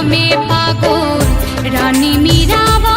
নামে পাগল। রানী মীরাবা